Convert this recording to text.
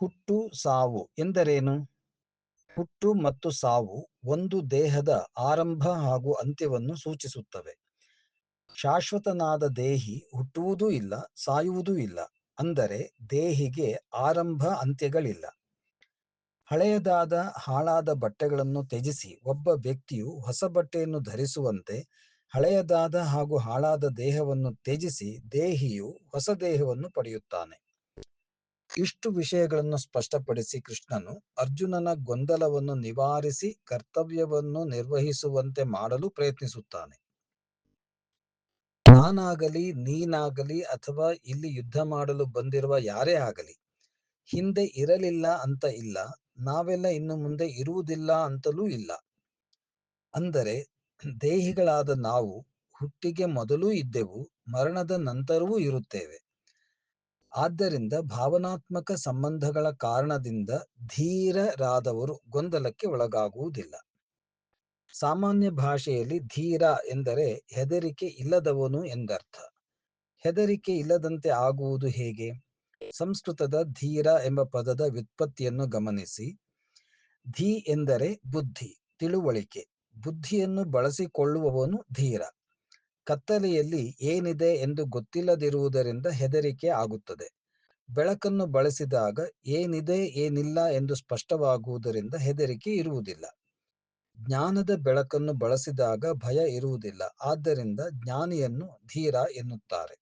ಹುಟ್ಟು ಸಾವು ಎಂದರೇನು? ಹುಟ್ಟು ಮತ್ತು ಸಾವು ಒಂದು ದೇಹದ ಆರಂಭ ಹಾಗೂ ಅಂತ್ಯವನ್ನು ಸೂಚಿಸುತ್ತವೆ. ಶಾಶ್ವತನಾದ ದೇಹಿ ಹುಟ್ಟುವುದೂ ಇಲ್ಲ, ಸಾಯುವುದೂ ಇಲ್ಲ, ಅಂದರೆ ದೇಹಿಗೆ ಆರಂಭ ಅಂತ್ಯಗಳಿಲ್ಲ. ಹಳೆಯದಾದ ಹಾಳಾದ ಬಟ್ಟೆಗಳನ್ನು ತ್ಯಜಿಸಿ ಒಬ್ಬ ವ್ಯಕ್ತಿಯು ಹೊಸ ಬಟ್ಟೆಯನ್ನು ಧರಿಸುವಂತೆ ಹಳೆಯದಾದ ಹಾಗೂ ಹಾಳಾದ ದೇಹವನ್ನು ತ್ಯಜಿಸಿ ದೇಹಿಯು ಹೊಸ ದೇಹವನ್ನು ಪಡೆಯುತ್ತಾನೆ. ಇಷ್ಟು ವಿಷಯಗಳನ್ನು ಸ್ಪಷ್ಟಪಡಿಸಿ ಕೃಷ್ಣನು ಅರ್ಜುನನ ಗೊಂದಲವನ್ನು ನಿವಾರಿಸಿ ಕರ್ತವ್ಯವನ್ನು ನಿರ್ವಹಿಸುವಂತೆ ಮಾಡಲು ಪ್ರಯತ್ನಿಸುತ್ತಾನೆ. ನಾನಾಗಲಿ, ನೀನಾಗಲಿ ಅಥವಾ ಇಲ್ಲಿ ಯುದ್ಧ ಮಾಡಲು ಬಂದಿರುವ ಯಾರೇ ಆಗಲಿ, ಹಿಂದೆ ಇರಲಿಲ್ಲ ಅಂತ ಇಲ್ಲ, ನಾವೆಲ್ಲ ಇನ್ನು ಮುಂದೆ ಇರುವುದಿಲ್ಲ ಅಂತಲೂ ಇಲ್ಲ. ಅಂದರೆ ದೇಹಿಗಳಾದ ನಾವು ಹುಟ್ಟಿಗೆ ಮೊದಲೂ ಇದ್ದೆವು, ಮರಣದ ನಂತರವೂ ಇರುತ್ತೇವೆ. ಆದ್ದರಿಂದ ಭಾವನಾತ್ಮಕ ಸಂಬಂಧಗಳ ಕಾರಣದಿಂದ ಧೀರರಾದವರು ಗೊಂದಲಕ್ಕೆ ಒಳಗಾಗುವುದಿಲ್ಲ. ಸಾಮಾನ್ಯ ಭಾಷೆಯಲ್ಲಿ ಧೀರ ಎಂದರೆ ಹೆದರಿಕೆ ಇಲ್ಲದವನು ಎಂದರ್ಥ. ಹೆದರಿಕೆ ಇಲ್ಲದಂತೆ ಆಗುವುದು ಹೇಗೆ? ಸಂಸ್ಕೃತದ ಧೀರ ಎಂಬ ಪದದ ವ್ಯುತ್ಪತ್ತಿಯನ್ನು ಗಮನಿಸಿ. ಧೀ ಎಂದರೆ ಬುದ್ಧಿ, ತಿಳುವಳಿಕೆ. ಬುದ್ಧಿಯನ್ನು ಬಳಸಿಕೊಳ್ಳುವವನು ಧೀರ. ಕತ್ತಲೆಯಲ್ಲಿ ಏನಿದೆ ಎಂದು ಗೊತ್ತಿಲ್ಲದಿರುವುದರಿಂದ ಹೆದರಿಕೆ ಆಗುತ್ತದೆ. ಬೆಳಕನ್ನು ಬಳಸಿದಾಗ ಏನಿದೆ ಏನಿಲ್ಲ ಎಂದು ಸ್ಪಷ್ಟವಾಗುವುದರಿಂದ ಹೆದರಿಕೆ ಇರುವುದಿಲ್ಲ. ಜ್ಞಾನದ ಬೆಳಕನ್ನು ಬಳಸಿದಾಗ ಭಯ ಇರುವುದಿಲ್ಲ. ಆದ್ದರಿಂದ ಜ್ಞಾನಿಯನ್ನು ಧೀರ ಎನ್ನುತ್ತಾರೆ.